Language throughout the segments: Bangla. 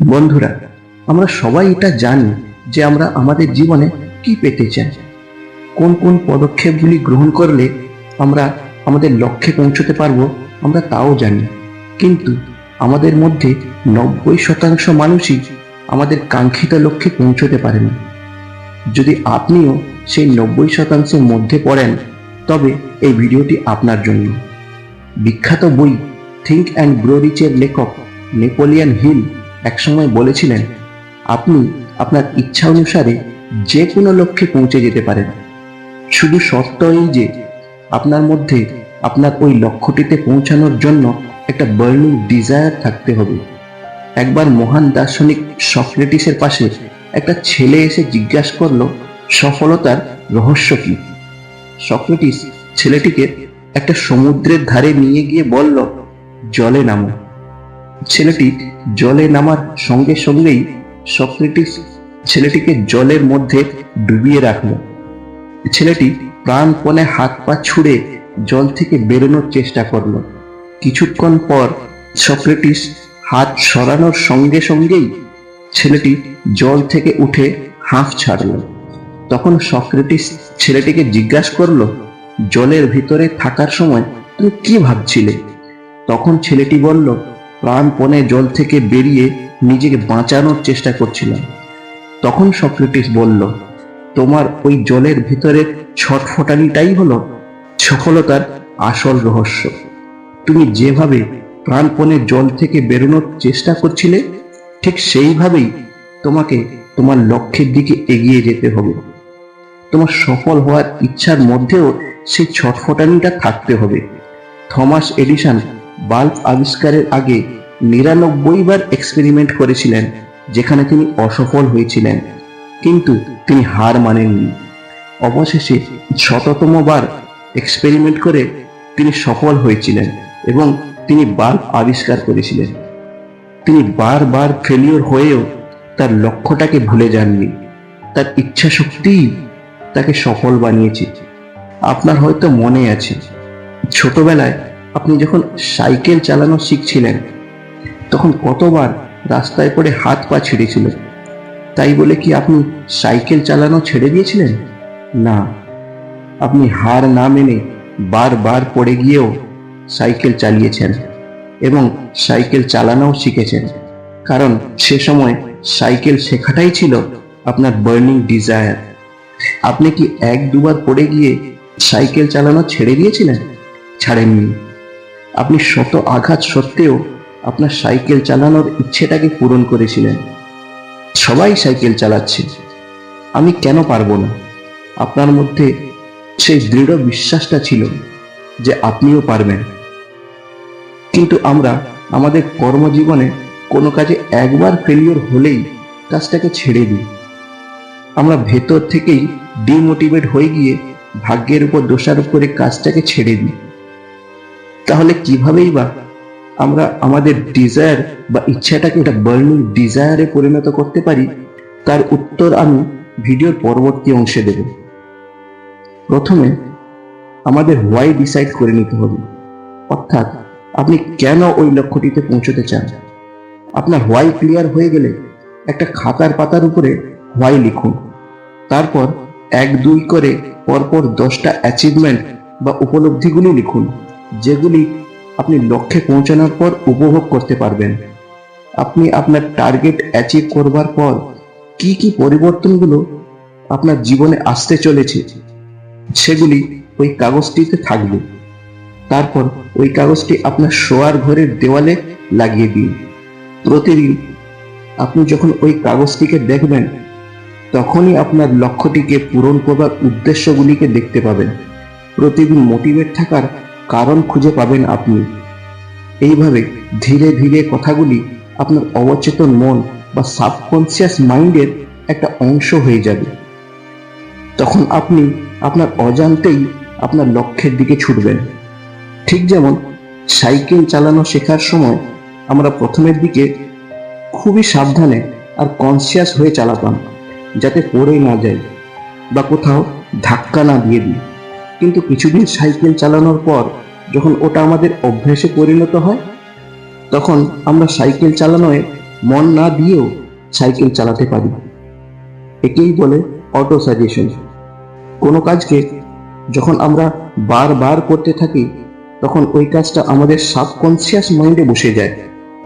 বন্ধুরা, আমরা সবাই এটা জানি যে আমরা আমাদের জীবনে কি পেতে চাই। কোন কোন পদক্ষেপগুলি গ্রহণ করলে আমরা আমাদের লক্ষ্যে পৌঁছতে পারব, আমরা তাও জানি। কিন্তু আমাদের মধ্যে নব্বই শতাংশ মানুষই আমাদের কাঙ্ক্ষিত লক্ষ্যে পৌঁছতে পারে না। যদি আপনিও সেই নব্বই শতাংশের মধ্যে পড়েন, তবে এই ভিডিওটি আপনার জন্য। বিখ্যাত বই থিঙ্ক অ্যান্ড গ্রো রিচের লেখক নেপোলিয়ান হিল একসময় বলেছিলেন, আপনি আপনার ইচ্ছা অনুসারে যে কোনো লক্ষ্যে পৌঁছে যেতে পারেন। শুধু শর্ত এই যে, আপনার মধ্যে আপনার ওই লক্ষ্যটিতে পৌঁছানোর জন্য একটা বার্নিং ডিজায়ার থাকতে হবে। একবার মহান দার্শনিক সক্রেটিসের পাশে একটা ছেলে এসে জিজ্ঞাসা করল, সফলতার রহস্য কি? সক্রেটিস ছেলেটিকে একটা সমুদ্রের ধারে নিয়ে গিয়ে বলল, জলে নামো। ছেলেটি জলে নামার সঙ্গে সঙ্গেই সক্রেটিস ছেলেটিকে জলের মধ্যে ডুবিয়ে রাখল। ছেলেটি প্রাণপণে হাত পা ছুঁড়ে জল থেকে বেরোনোর চেষ্টা করল। কিছুক্ষণ পর সক্রেটিস হাত সরানোর সঙ্গে সঙ্গেই ছেলেটি জল থেকে উঠে হাঁফ ছাড়ল। তখন সক্রেটিস ছেলেটিকে জিজ্ঞাসা করল, জলের ভিতরে থাকার সময় তুমি কি ভাবছিলে? তখন ছেলেটি বলল প্রাণপণে জল থেকে বেরিয়ে নিজেকে বাঁচানোর চেষ্টা করছিলাম। তখন সক্রেটিস বলল, তোমার ওই জলের ভিতরে ছটফটানিটাই হলো সফলতার আসল রহস্য। তুমি যেভাবে প্রাণপণে জল থেকে বেরোনোর চেষ্টা করছিলে, ঠিক সেইভাবেই তোমাকে তোমার লক্ষ্যের দিকে এগিয়ে যেতে হবে। তোমার সফল হওয়ার ইচ্ছার মধ্যেও সেই ছটফটানিটা থাকতে হবে। থমাস এডিসন বাল্ব আবিষ্কারের আগে নিরানব্বই বার এক্সপেরিমেন্ট করেছিলেন, যেখানে তিনি অসফল হয়েছিলেন। কিন্তু তিনি হার মানেননি। অবশেষে শততম বার এক্সপেরিমেন্ট করে তিনি সফল হয়েছিলেন এবং তিনি বাল্ব আবিষ্কার করেছিলেন। তিনি বারবার ফেলিওর হয়েও তার লক্ষ্যটাকে ভুলে যাননি। তার ইচ্ছা শক্তিই তাকে সফল বানিয়েছে। আপনার হয়তো মনে আছে, ছোটবেলায় আপনি যখন সাইকেল চালানো শিখছিলেন, তখন কতবার রাস্তায় পড়ে হাত পা ছিঁড়েছিল তাই বলে কি আপনি সাইকেল চালানো ছেড়ে দিয়েছিলেন? না। আপনি হার না মেনে বারবার পড়ে গিয়েও সাইকেল চালিয়েছেন এবং সাইকেল চালানোও শিখেছেন। কারণ সে সময় সাইকেল শেখাটাই ছিল আপনার বার্নিং ডিজায়ার। আপনি কি এক দুবার পড়ে গিয়ে সাইকেল চালানো ছেড়ে দিয়েছিলেন? ছাড়েননি। আপনি শত আঘাত সত্ত্বেও আপনার সাইকেল চালানোর ইচ্ছেটাকে পূরণ করেছিলেন। সবাই সাইকেল চালাচ্ছে। আমি কেন পারব না? আপনার মধ্যে সেই দৃঢ় বিশ্বাসটা ছিল যে আপনিও পারবেন। কিন্তু আমরা আমাদের কর্মজীবনে কোনো কাজে একবার ফেলিওর হলেই কাজটাকে ছেড়ে দিই। আমরা ভেতর থেকেই ডিমোটিভেট হয়ে গিয়ে ভাগ্যের উপর দোষারোপ করে কাজটাকে ছেড়ে দিই। তাহলে কিভাবেই বা আমরা আমাদের ডিজায়ার বা ইচ্ছাটাকে একটা বার্নিং ডিজায়ারে পরিণত করতে পারি, তার উত্তর আমি ভিডিওর পরবর্তী অংশে দেব। প্রথমে আমাদের হোয়াই ডিসাইড করে নিতে হবে। অর্থাৎ আপনি কেন ওই লক্ষ্যটিতে পৌঁছতে চান? আপনার হোয়াই ক্লিয়ার হয়ে গেলে একটা খাতার পাতার উপরে হোয়াই লিখুন। তারপর এক দুই করে পরপর দশটা অ্যাচিভমেন্ট বা উপলব্ধিগুলি লিখুন। যেগুলি আপনি লক্ষ্যে পৌঁছানোর পর উপভোগ করতে পারবেন। আপনি আপনার টার্গেট অ্যাচিভ করবার পর কি কি পরিবর্তনগুলো আপনার জীবনে আসতে চলেছে, সেগুলি ওই কাগজটিতে থাকবে। তারপর ওই কাগজটি আপনার শোয়ার ঘরের দেওয়ালে লাগিয়ে দিন। প্রতিদিন আপনি যখন ওই কাগজটিকে দেখবেন, তখনই আপনার লক্ষ্যটিকে পূরণ করবার উদ্দেশ্যগুলিকে দেখতে পাবেন। প্রতিদিন মোটিভেট থাকার কারণ খুঁজে পাবেন আপনি। এইভাবে ধীরে ধীরে কথাগুলি আপনার অবচেতন মন বা সাবকনসিয়াস মাইন্ডের একটা অংশ হয়ে যাবে। তখন আপনি আপনার অজান্তেই আপনার লক্ষ্যের দিকে ছুটবেন। ঠিক যেমন সাইকেল চালানো শেখার সময় আমরা প্রথমের দিকে খুবই সাবধানে আর কনসিয়াস হয়ে চালাতাম, যাতে পড়ে না যায় বা কোথাও ধাক্কা না দিয়ে দিই। কিন্তু কিছুদিন সাইকেল চালানোর পর যখন ওটা আমাদের অভ্যেসে পরিণত হয়, তখন আমরা সাইকেল চালানোয় মন না দিয়েও সাইকেল চালাতে পারি। একেই বলে অটো সাজেশন কোনো কাজকে যখন আমরা বারবার করতে থাকি, তখন ওই কাজটা আমাদের সাবকনসিয়াস মাইন্ডে বসে যায়।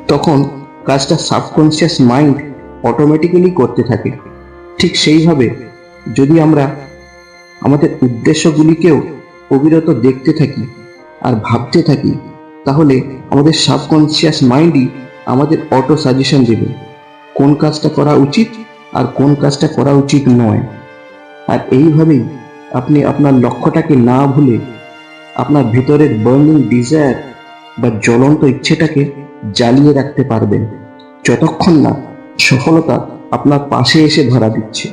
তখন কাজটা সাবকনসিয়াস মাইন্ড অটোমেটিক্যালি করতে থাকে। ঠিক সেইভাবে যদি আমরা আমাদের উদ্দেশ্যগুলিকেও অবিরত দেখতে থাকি আর ভাবতে থাকি, তাহলে আমাদের সাবকনসিয়াস মাইন্ডই আমাদের অটো সাজেশন দেবে। কোন কাজটা করা উচিত আর কোন কাজটা করা উচিত নয়। আর এইভাবেই আপনি আপনার লক্ষ্যটাকে না ভুলে আপনার ভিতরের বার্নিং ডিজায়ার বা জ্বলন্ত ইচ্ছেটাকে জ্বালিয়ে রাখতে পারবেন। যতক্ষণ না সফলতা আপনার পাশে এসে ধরা দিচ্ছে।